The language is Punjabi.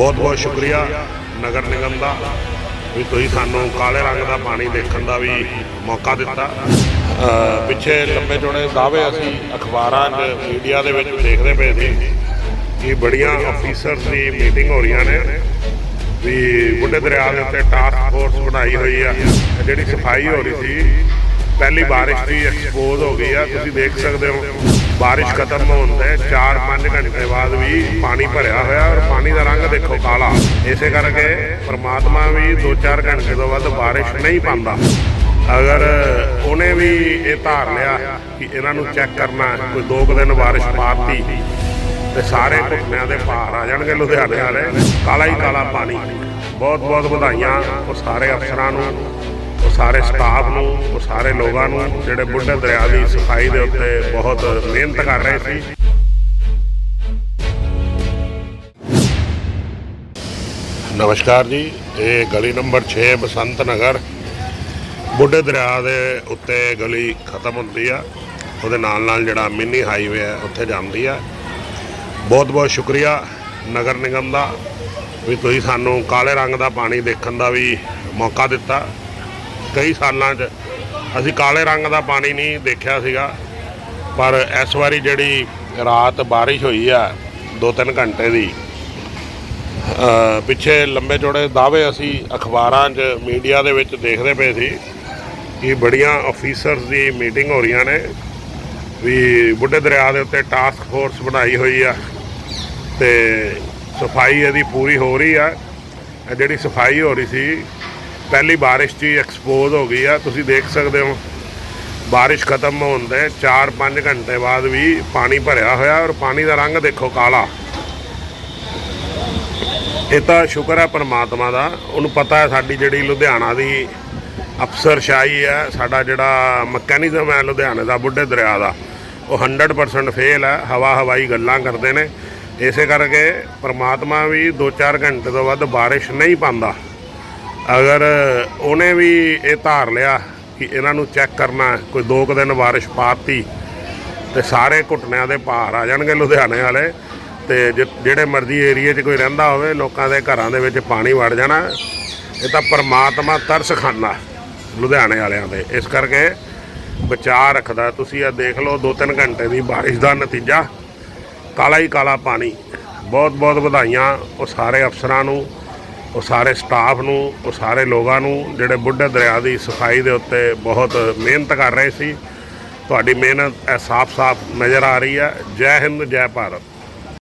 ਬਹੁਤ ਬਹੁਤ ਸ਼ੁਕਰੀਆ ਨਗਰ ਨਿਗਮ ਦਾ ਵੀ ਤੁਸੀਂ ਸਾਨੂੰ ਕਾਲੇ ਰੰਗ ਦਾ ਪਾਣੀ ਦੇਖਣ ਦਾ ਵੀ ਮੌਕਾ ਦਿੱਤਾ। ਪਿੱਛੇ ਲੰਬੇ ਚੌੜੇ ਦਾਅਵੇ ਅਸੀਂ ਅਖਬਾਰਾਂ 'ਚ, ਮੀਡੀਆ ਦੇ ਵਿੱਚ ਦੇਖਦੇ ਪਏ ਸੀ ਕਿ ਬੜੀਆਂ ਅਫੀਸਰਸ ਦੀ ਮੀਟਿੰਗ ਹੋ ਰਹੀਆਂ ਨੇ, ਵੀ ਬੁੱਢੇ ਦਰਿਆ ਦੇ ਉੱਤੇ ਟਾਸਕ ਫੋਰਸ ਬਣਾਈ ਹੋਈ ਆ। ਜਿਹੜੀ ਸਫ਼ਾਈ ਹੋ ਰਹੀ ਸੀ, ਪਹਿਲੀ ਬਾਰਿਸ਼ ਦੀ ਐਕਸਪੋਜ਼ ਹੋ ਗਈ ਆ। ਤੁਸੀਂ ਦੇਖ ਸਕਦੇ ਹੋ ਬਾਰਿਸ਼ ਖਤਮ ਹੋਣ ਦੇ 4-5 ਘੰਟੇ ਬਾਅਦ ਵੀ ਪਾਣੀ ਭਰਿਆ ਹੋਇਆ ਔਰ ਪਾਣੀ ਦਾ ਰੰਗ ਦੇਖੋ ਕਾਲਾ। ਇਸੇ ਕਰਕੇ ਪਰਮਾਤਮਾ ਵੀ 2-4 ਘੰਟੇ ਤੋਂ ਵੱਧ ਬਾਰਿਸ਼ ਨਹੀਂ ਪਾਉਂਦਾ। ਅਗਰ ਉਹਨੇ ਵੀ ਇਹ ਧਾਰ ਲਿਆ ਕਿ ਇਹਨਾਂ ਨੂੰ ਚੈੱਕ ਕਰਨਾ, ਕੋਈ ਦੋ ਕੁ ਦਿਨ ਬਾਰਿਸ਼ ਪਾਤੀ ਤੇ ਸਾਰੇ ਘੁੱਟਿਆਂ ਦੇ ਭਾਰ ਆ ਜਾਣਗੇ ਲੁਧਿਆਣੇ ਵਾਲੇ, ਕਾਲਾ ਹੀ ਕਾਲਾ ਪਾਣੀ। ਬਹੁਤ ਬਹੁਤ ਵਧਾਈਆਂ ਉਹ ਸਾਰੇ ਅਫਸਰਾਂ ਨੂੰ। ਸਾਰੇ ਸਟਾਫ ਨੂੰ ਉਹ ਸਾਰੇ ਲੋਕਾਂ ਨੂੰ ਜਿਹੜੇ ਬੁੱਢੇ ਦਰਿਆ ਦੀ ਸਫ਼ਾਈ ਦੇ ਉੱਤੇ ਬਹੁਤ ਮਿਹਨਤ ਕਰ ਰਹੇ ਸੀ। ਨਮਸਕਾਰ ਜੀ, ਇਹ ਗਲੀ ਨੰਬਰ 6 ਬਸੰਤ ਨਗਰ। ਬੁੱਢੇ ਦਰਿਆ ਦੇ ਉੱਤੇ ਗਲੀ ਖਤਮ ਹੁੰਦੀ ਆ। ਉਹਦੇ ਨਾਲ ਨਾਲ ਜਿਹੜਾ ਮਿੰਨੀ ਹਾਈਵੇ ਹੈ ਉੱਥੇ ਜਾਂਦੀ ਆ। ਬਹੁਤ ਬਹੁਤ ਸ਼ੁਕਰੀਆ ਨਗਰ ਨਿਗਮ ਦਾ ਵੀ ਤੁਸੀਂ ਸਾਨੂੰ ਕਾਲੇ ਰੰਗ ਦਾ ਪਾਣੀ ਦੇਖਣ ਦਾ ਵੀ ਮੌਕਾ ਦਿੱਤਾ। ਕਈ ਸਾਲਾਂ 'ਚ ਅਸੀਂ ਕਾਲੇ ਰੰਗ ਦਾ ਪਾਣੀ ਨਹੀਂ ਦੇਖਿਆ ਸੀਗਾ, ਪਰ ਇਸ ਵਾਰੀ ਜਿਹੜੀ ਰਾਤ ਬਾਰਿਸ਼ ਹੋਈ ਆ 2-3 ਘੰਟੇ ਦੀ ਪਿੱਛੇ ਲੰਬੇ ਚੌੜੇ ਦਾਅਵੇ ਅਸੀਂ ਅਖਬਾਰਾਂ 'ਚ, ਮੀਡੀਆ ਦੇ ਵਿੱਚ ਦੇਖਦੇ ਪਏ ਸੀ ਕਿ ਬੜੀਆਂ ਅਫੀਸਰਸ ਦੀ ਮੀਟਿੰਗ ਹੋ ਰਹੀਆਂ ਨੇ, ਵੀ ਬੁੱਢੇ ਦਰਿਆ ਦੇ ਉੱਤੇ ਟਾਸਕ ਫੋਰਸ ਬਣਾਈ ਹੋਈ ਆ, ਤੇ ਸਫ਼ਾਈ ਇਹਦੀ ਪੂਰੀ ਹੋ ਰਹੀ ਆ ਜਿਹੜੀ ਸਫ਼ਾਈ ਹੋ ਰਹੀ ਸੀ ਪਹਿਲੀ ਬਾਰਿਸ਼ 'ਚ ਹੀ ਐਕਸਪੋਜ਼ ਹੋ ਗਈ ਆ, ਤੁਸੀਂ ਦੇਖ ਸਕਦੇ ਹੋ। ਬਾਰਿਸ਼ ਖਤਮ ਹੋਣ ਦੇ 4-5 ਘੰਟੇ ਬਾਅਦ ਵੀ ਪਾਣੀ ਭਰਿਆ ਹੋਇਆ ਔਰ ਪਾਣੀ ਦਾ ਰੰਗ ਦੇਖੋ ਕਾਲਾ। ਇਹ ਤਾਂ ਸ਼ੁਕਰ ਹੈ ਪਰਮਾਤਮਾ ਦਾ। ਉਹਨੂੰ ਪਤਾ ਹੈ ਸਾਡੀ ਜਿਹੜੀ ਲੁਧਿਆਣਾ ਦੀ ਅਫਸਰਸ਼ਾਹੀ ਹੈ, ਸਾਡਾ ਜਿਹੜਾ ਮਕੈਨਿਜ਼ਮ ਹੈ ਲੁਧਿਆਣੇ ਦਾ, ਬੁੱਢੇ ਦਰਿਆ ਦਾ, ਉਹ 100% ਫੇਲ ਹੈ, ਹਵਾ ਹਵਾਈ ਗੱਲਾਂ ਕਰਦੇ ਨੇ। ਇਸੇ ਕਰਕੇ ਪਰਮਾਤਮਾ ਵੀ 2-4 ਘੰਟੇ ਤੋਂ ਵੱਧ ਬਾਰਿਸ਼ ਨਹੀਂ ਪਾਉਂਦਾ। ਅਗਰ ਉਹਨੇ ਵੀ ਇਹ ਧਾਰ ਲਿਆ ਕਿ ਇਹਨਾਂ ਨੂੰ ਚੈੱਕ ਕਰਨਾ, ਕੋਈ ਦੋ ਕੁ ਦਿਨ ਬਾਰਿਸ਼ ਪਾਤੀ ਤੇ ਸਾਰੇ ਘੁੱਟਣਿਆਂ ਦੇ ਭਾਰ ਆ ਜਾਣਗੇ ਲੁਧਿਆਣੇ ਵਾਲੇ ਤੇ ਜਿਹੜੇ ਮਰਜ਼ੀ ਏਰੀਏ 'ਚ ਕੋਈ ਰਹਿੰਦਾ ਹੋਵੇ, ਲੋਕਾਂ ਦੇ ਘਰਾਂ ਦੇ ਵਿੱਚ ਪਾਣੀ ਵੜ ਜਾਣਾ, ਇਹ ਤਾਂ ਪਰਮਾਤਮਾ ਤਰਸ ਖਾਂਦਾ ਲੁਧਿਆਣੇ ਵਾਲਿਆਂ ਦੇ ਇਸ ਕਰਕੇ ਬਚਾਅ ਰੱਖਦਾ। ਤੁਸੀਂ ਇਹ ਦੇਖ ਲਓ 2-3 ਘੰਟੇ ਦੀ ਬਾਰਿਸ਼ ਦਾ ਨਤੀਜਾ। ਕਾਲਾ ਹੀ ਕਾਲਾ ਪਾਣੀ। ਬਹੁਤ ਬਹੁਤ ਵਧਾਈਆਂ ਉਹ ਸਾਰੇ ਅਫਸਰਾਂ ਨੂੰ। ਉਹ ਸਾਰੇ ਸਟਾਫ ਨੂੰ, ਉਹ ਸਾਰੇ ਲੋਕਾਂ ਨੂੰ, ਜਿਹੜੇ ਬੁੱਢੇ ਦਰਿਆ ਦੀ ਸਫ਼ਾਈ ਦੇ ਉੱਤੇ ਬਹੁਤ ਮਿਹਨਤ ਕਰ ਰਹੇ ਸੀ। ਤੁਹਾਡੀ ਮਿਹਨਤ ਇਹ ਸਾਫ਼-ਸਾਫ਼ ਨਜ਼ਰ ਆ ਰਹੀ ਹੈ। ਜੈ ਹਿੰਦ, ਜੈ ਭਾਰਤ।